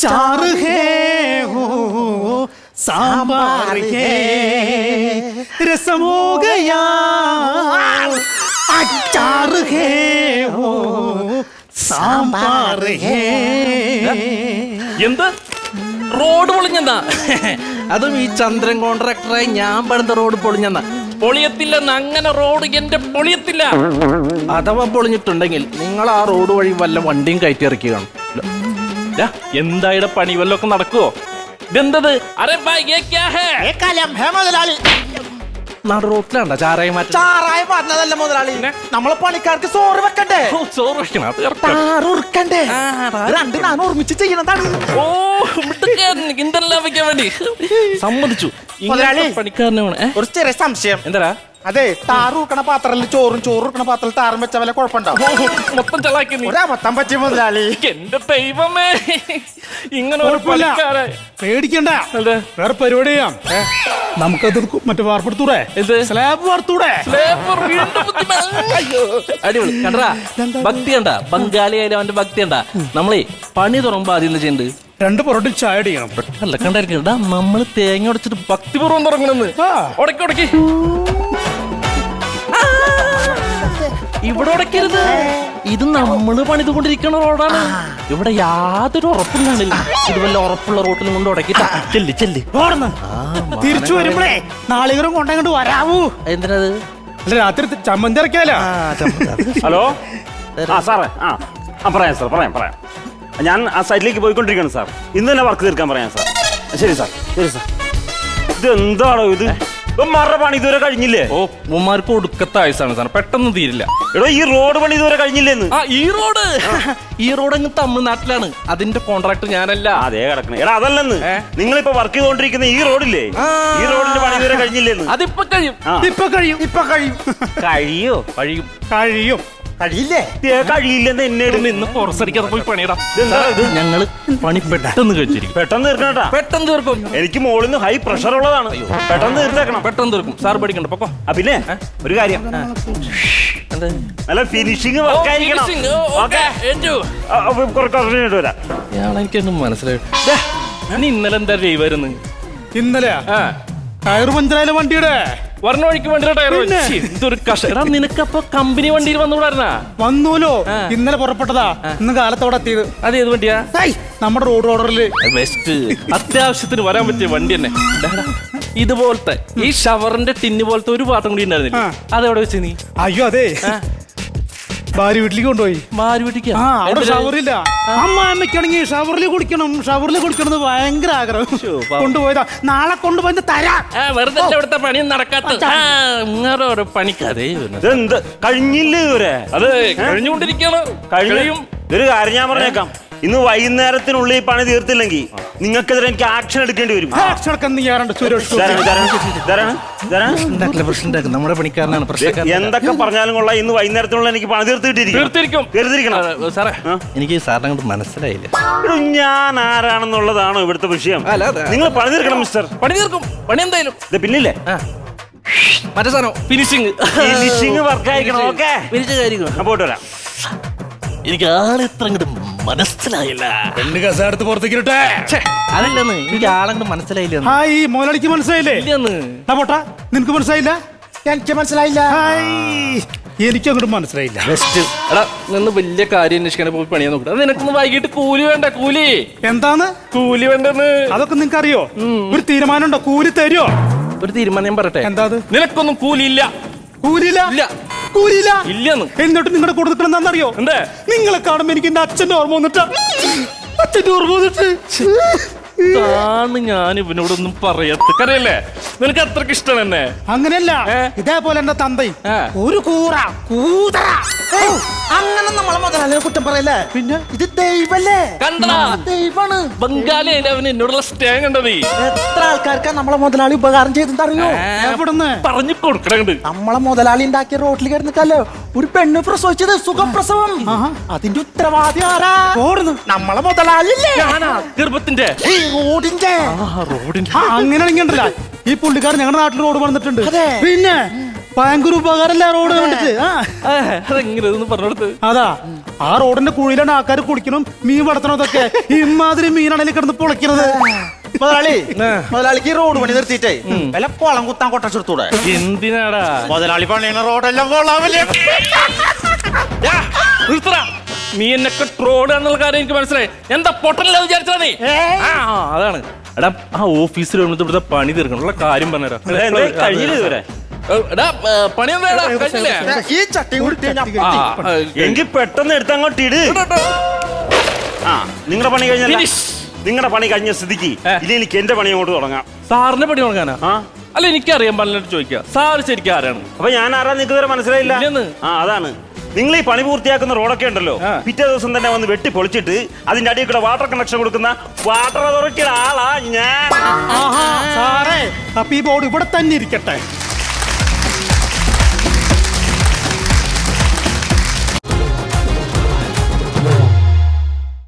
അച്ചാറ് ഹേ ഹോ സാമ്പാർ ഹേ രസമോ ഗയാ അച്ചാറ് ഹേ. ഹോ സാമ്പാർ ഹേ. എന്ത്? റോഡ് പൊളിഞ്ഞെന്നാ? അതും ഈ ചന്ദ്രൻ കോൺട്രാക്ടറായി ഞാൻ പണിത റോഡ് പൊളിഞ്ഞെന്നാ. പൊളിയത്തില്ലെന്ന് അങ്ങനെ റോഡ് എന്റെ പൊളിയത്തില്ല. അഥവാ പൊളിഞ്ഞിട്ടുണ്ടെങ്കിൽ നിങ്ങൾ ആ റോഡ് വഴി വല്ല വണ്ടിയും കയറ്റി ഇറക്കുകയാണ് എന്തായുടെ പണി? വല്ലൊക്കെ നടക്കുവോ? ഇതെന്തത്? നമ്മളെ പണിക്കാർക്ക് സോറ് സോറ് വെക്കണം രണ്ട് ഓ സമ്മതിച്ചു. സംശയം. എന്താ അതെ താറുക്കണ പാത്രത്തിൽ ചോറും ചോറുക്കണ പാത്രത്തിൽ താറും വെച്ച വല്ല കുഴപ്പമുണ്ടാവും ഓ, മൊത്തം ചളാക്കി നീ. ഒരബദ്ധം പറ്റി മുതലാളി. എന്റെ ദൈവമേ. ഇങ്ങനെ ഒരു കുഴപ്പമില്ല. പണിക്കാരെ. പേടിക്കണ്ട. അതെ. വേറെ പരിപാടി ചെയ്യാം. നമുക്കത് കു- മറ്റേ വാർപ്പെടുത്തൂടെ? എന്ത്? സ്ലാബ് വാർത്തൂടെ? ലേബർ വീണ്ടും. അയ്യോ. അടിപൊളി. കണ്ടാ ഭക്തി കണ്ട? ബംഗാളി ആയാലും അവന്റെ ഭക്തി കണ്ട? നമ്മളെ പണി തുറമ്പോ ആദ്യം എന്താ ചെയ്യണ്ട്? രണ്ട് പൊറോട്ട ചായ അടിക്കണം. അല്ല കണ്ടായിരിക്കും. നമ്മൾ തേങ്ങ ഉടച്ചിട്ട് ഭക്തിപൂർവം തുടങ്ങണമെന്ന് ആ. ഉടക്കി ഉടക്കി. ഇവിടെ ഉടക്കരുത്. ഇത് നമ്മൾ പണിതുകൊണ്ടിരിക്കുന്ന റോഡാണ്. ഇവിടെ യാതൊരു ഉറപ്പും കാണില്ല. ഇത് വല്ല ഉറപ്പുള്ള റോട്ടിലും കൊണ്ട് ഉടക്കിട്ടാ ചെല്ല് ചെല്ല്. തിരിച്ചു വരുമ്പളേ നാളികരും കൊണ്ടങ്ങോട്ട് വരാവൂ. എന്തിനത്? അല്ല രാത്രി ചമ്മന്തി ഇറക്കിയാലോ? ഹലോ? ആ സാറേ. ആ ആ പറയാം സാർ പറയാം പറയാം. ഞാൻ ആ സൈറ്റിലേക്ക് പോയിക്കൊണ്ടിരിക്കുകയാണ് സാർ. ഇന്ന് തന്നെ വർക്ക് തീർക്കാൻ പറയാം സാർ. ശരി സാർ. ശരി സാർ. ഇത് എന്താണോ ഇത്? ഇവന്മാരുടെ പണി ഇതുവരെ കഴിഞ്ഞില്ലേ? ഓ ഉമ്മാർക്ക് ഒടുക്കത്ത ആയുസാണ് സാർ പെട്ടെന്ന് തീരില്ല. എടോ ഈ റോഡ് പണി ഇതുവരെ കഴിഞ്ഞില്ലേന്ന്? ആ ഈ റോഡ്? ഈ റോഡ് അങ്ങ് തമിഴ്നാട്ടിലാണ്. അതിന്റെ കോൺട്രാക്ട് ഞാനല്ല. അതേ കിടക്കണേ. എടാ അതല്ലെന്ന്. നിങ്ങൾ നിങ്ങളിപ്പോ വർക്ക് ചെയ്തോണ്ടിരിക്കുന്ന ഈ റോഡില്ലേ. ഈ റോഡിന്റെ പണി ഇതുവരെ കഴിഞ്ഞില്ലേന്ന്? അതിപ്പോ കഴിയും. ഇപ്പൊ കഴിയും. ഇപ്പൊ കഴിയും. കഴിയോ? കഴിയും. കഴിയും. കഴിയില്ലേ? ദേ കഴിയില്ലെന്ന് എന്നോട് ഇന്ന് ഇന്ന് പുറത്തടിക്കാതെ പോയി പണിയടാ. ഇതെന്താ ഇത്? ഞങ്ങൾ പണി പെട്ടെന്ന് കഴിച്ചിരിക്കും. പെട്ടെന്ന് തീർക്കണട്ടാ. പെട്ടെന്ന് തീർക്കും. എനിക്ക് മുകളിൽ നിന്ന് ഹൈ പ്രഷർ ഉള്ളതാണ് പെട്ടെന്ന് തീർത്തേക്കണം. പെട്ടെന്ന് തീർക്കും. സാർ പഠിക്കണ്ട പൊക്കോ. ആ പിന്നെ ഒരു കാര്യം. നല്ല ഫിനിഷിങ് വർക്കായിരിക്കണം വരാം. എനിക്കൊന്നും മനസ്സിലായി ഇന്നലെ എന്താ ചെയ്യുമായിരുന്നു ഇന്നലെ ടയർ പഞ്ചറായാലും വണ്ടിയുടെ? പറഞ്ഞ വഴിക്ക് വണ്ടിയുടെ ടയർ പിന്നെ? എന്തൊരു കഷ്ടം നിനക്കപ്പൊ കമ്പനി വണ്ടിയിൽ വന്നുകൂടായിരുന്നാ വന്നൂലോ? ഇന്നലെ പുറപ്പെട്ടതാ. ഇന്ന് കാലത്തോടെ എത്തിയത്. അത് ഏത് വണ്ടിയാ? നമ്മുടെ റോഡ് ഓർഡറിൽ ബെസ്റ്റ് അത്യാവശ്യത്തിന് വരാൻ പറ്റിയ വണ്ടി തന്നെ. ഇതുപോലത്തെ ഈ ഷവറിന്റെ ടിന്ന് പോലത്തെ ഒരു പാത്രം കൂടി ഉണ്ടായിരുന്നില്ല? അതെവിടെ വെച്ച് നീ? അയ്യോ അതെ. ഭാര്യ വീട്ടിലേക്ക് കൊണ്ടുപോയി. വീട്ടിക്കാ ആ അവിടെ? ഷവറില്ല. അമ്മ അമ്മയ്ക്കാണെങ്കിൽ ഷവറിൽ കുടിക്കണം. ഷവറിൽ കുടിക്കണം എന്ന് ഭയങ്കര ആഗ്രഹം. കൊണ്ടുപോയതാ. നാളെ കൊണ്ടുപോയി തരാം. വെറുതെ ഇവിടുത്തെ പണി നടക്കാത്ത പണിക്കാതെ ഇങ്ങനെ ഓരോ പണിക്കതേ ഇതെന്ത്? കഴിഞ്ഞില്ലേ ഇതുവരെ അത് കഴിഞ്ഞുകൊണ്ടിരിക്കണം കഴിയും. ഒരു കാര്യം ഞാൻ പറഞ്ഞേക്കാം. ഇന്ന് വൈകുന്നേരത്തിനുള്ളിൽ ഈ പണി തീർത്തില്ലെങ്കിൽ നിങ്ങൾക്കെതിരെ എനിക്ക് ആക്ഷൻ എടുക്കേണ്ടി വരും. ആക്ഷൻ നീ ചെയ്യാറുണ്ട് സുരേഷ് ഇതാരാണ്? ഉണ്ടാക്കില്ല പ്രശ്നം ഉണ്ടാക്കും നമ്മുടെ പണിക്കാരനാണ് പ്രശ്നക്കാരൻ. എന്തൊക്കെ പറഞ്ഞാലും കൊള്ളാം. ഇന്ന് വൈകുന്നേരത്തിനുള്ളിൽ എനിക്ക് പണി തീർത്തിട്ടിരിക്കും തീർത്തിരിക്കും. തീർത്തിരിക്കണം. സാറേ. എനിക്ക് സാറിനെ അങ്ങോട്ട് മനസ്സിലായില്ല. എടോ, ഞാൻ ആരാണെന്നുള്ളതാണോ ഇവിടുത്തെ വിഷയം? അല്ല, അതെ. നിങ്ങൾ പണി തീർക്കണം മിസ്റ്റർ. പണി തീർക്കും. പണി എന്തായാലും. ഇത് പിന്നില്ലേ? ആ. മറ്റേ സാധനം ഫിനിഷിങ് ഫിനിഷിങ് വർക്ക് ആയിരിക്കണം ഓക്കെ? ഫിനിഷ് ഞാൻ പോയിട്ട് വരാം. എനിക്ക് ആളെത്ര അങ്ങോട്ട് മനസ്സിലായില്ല. രണ്ട് കസ പുറത്തേക്ക് ഇരട്ടെ അതല്ലെന്ന് എനിക്ക് ആളങ്ങോട്ട് മനസ്സിലായില്ല ഹായ് മോലടിക്ക് മനസ്സിലായില്ലേ? ഇല്ലെന്ന്. എടാ പോട്ടാ. നിനക്ക് മനസ്സിലായില്ല? എനിക്ക് മനസ്സിലായില്ല. എനിക്ക് അങ്ങോട്ട് മനസ്സിലായില്ല. ബെസ്റ്റ് എടാ നിന്ന് വലിയ കാര്യം അന്വേഷിക്കാൻ പോയി പണിയാൻ നോക്കട്ടെ നിനക്കൊന്ന് വൈകിട്ട് കൂലി വേണ്ട കൂലി? എന്താണ് കൂലി വേണ്ടെന്ന്. അതൊക്കെ നിനക്ക് അറിയോ ഒരു തീരുമാനം ഉണ്ടോ കൂലി തരുമോ ഒരു തീരുമാനം ഞാൻ പറയട്ടെ. എന്താ നിനക്കൊന്നും കൂലിയില്ല. കൂലിയില്ല? ഇല്ല കൂലിയില്ല ഇല്ലെന്ന്. എന്നിട്ട് നിങ്ങളുടെ കൂടെ നിൽക്കണം എന്താണെന്നറിയോ? എന്തേ? നിങ്ങളെ കാണുമ്പോ എനിക്ക് എന്റെ അച്ഛന്റെ ഓർമ്മ വന്നിട്ടാ. അച്ഛന്റെ ഓർമ്മ വന്നിട്ട്. താണ് ഞാൻ ഇവനോടൊന്നും പറയത്ത് കറിയല്ലേ നിനക്ക് അത്രയ്ക്ക് ഇഷ്ടമാണ് എന്നെ അങ്ങനെയല്ല. ഇതേപോലെ എന്റെ തന്തയും ഒരു കൂറ കൂതറ. അങ്ങനെ നമ്മളെ മുതലാളിയെ കുറ്റം പറയല്ലേ? പിന്നെ? ഇത് ദൈവല്ലേ? ദൈവാണ് ബംഗാളി അവൻ എന്നോടുള്ള സ്റ്റേ കണ്ടത് എത്ര ആൾക്കാർക്ക് നമ്മളെ മുതലാളി ഉപകാരം ചെയ്തെന്നറിയോ എവിടുന്ന്? പറഞ്ഞു കൊടുക്കണുണ്ട് നമ്മളെ മുതലാളി ഉണ്ടാക്കിയ റോട്ടിൽ കിടന്നിട്ടല്ലോ ഒരു പെണ്ണ് പ്രസവിച്ചത്? സുഖപ്രസവം. അതിന്റെ ഉത്തരവാദി ആരാ? നമ്മളെ മുതലാളില്ലേ ഞാനാ ഗർഭത്തിന്റെ ഈ റോഡിന്റെ? റോഡിന്റെ. അങ്ങനെ അങ്ങനെയാണെങ്കിൽ ഉണ്ടല്ല ഈ പുള്ളിക്കാരൻ ഞങ്ങളുടെ നാട്ടിൽ റോഡ് വന്നിട്ടുണ്ട് പിന്നെ ഭയങ്കര ഉപകാരമല്ല റോഡ് കണ്ടിട്ട് പറഞ്ഞെടുത്ത് അതാ ആ റോഡിന്റെ കുഴിയിലാണ് ആൾക്കാർ കുളിക്കണം മീൻ വളർത്തണതൊക്കെ. ഇമാതിരി മീനാണെങ്കിൽ കിടന്ന് പൊളിക്കണത്. മുതലാളി മുതലാളിക്ക് റോഡ് പണി നിർത്തിയിട്ടേ. വല്ല കുളം കുത്താൻ കൊട്ടച്ചെടുത്തൂടെ എന്തിനാടാ? മുതലാളി പണിയുന്ന റോഡെല്ലാം കൊള്ളാവില്ലേ യാ, നിർത്തടാ. നീ എന്നെ ട്രോഡ് എന്നുള്ള കാര്യം എനിക്ക് മനസ്സിലായി. എന്താ പൊട്ടനല്ല വിചാരിച്ചാ നീ? ആ അതാണ്. എടാ ആ ഓഫീസിൽ വന്നിട്ട് ഇവിടുത്തെ പണി തീർക്കണുള്ള കാര്യം പറഞ്ഞുതരാം. കഴിഞ്ഞില്ല ഇതുവരെ? എടാ കഴിഞ്ഞില്ലേ? ഈ ചട്ടി ആ, എങ്കിൽ പെട്ടെന്ന് എടുത്ത് അങ്ങോട്ട് ഇട്. ആ നിങ്ങളുടെ പണി കഴിഞ്ഞ Finish. നിങ്ങളുടെ പണി കഴിഞ്ഞ സ്ഥിതിക്ക് ഏ. ഇനി എനിക്ക് എന്റെ പണി അങ്ങോട്ട് തുടങ്ങാം. സാറിന്റെ പണി തുടങ്ങാനാ? ആ. അല്ല എനിക്കറിയാൻ പറഞ്ഞിട്ട് ചോദിക്കാം സാർ ശരിക്കും ആരാണ്? അപ്പൊ ഞാൻ ആരാ നിങ്ങൾക്ക് ഇതുവരെ മനസ്സിലായില്ല? ഇല്ലെന്ന്. ആ അതാണ്. നിങ്ങൾ ഈ പണി പൂർത്തിയാക്കുന്ന റോഡൊക്കെ ഉണ്ടല്ലോ. പിറ്റേ ദിവസം തന്നെ വന്ന് വെട്ടി പൊളിച്ചിട്ട് അതിന്റെ അടിയിൽ കൂടെ വാട്ടർ കണക്ഷൻ കൊടുക്കുന്ന വാട്ടർ അതോറിറ്റിയുടെ ആളാ ഞാൻ. ആഹാ സാറേ. അപ്പൊ ഈ ബോർഡ് ഇവിടെ തന്നെ ഇരിക്കട്ടെ.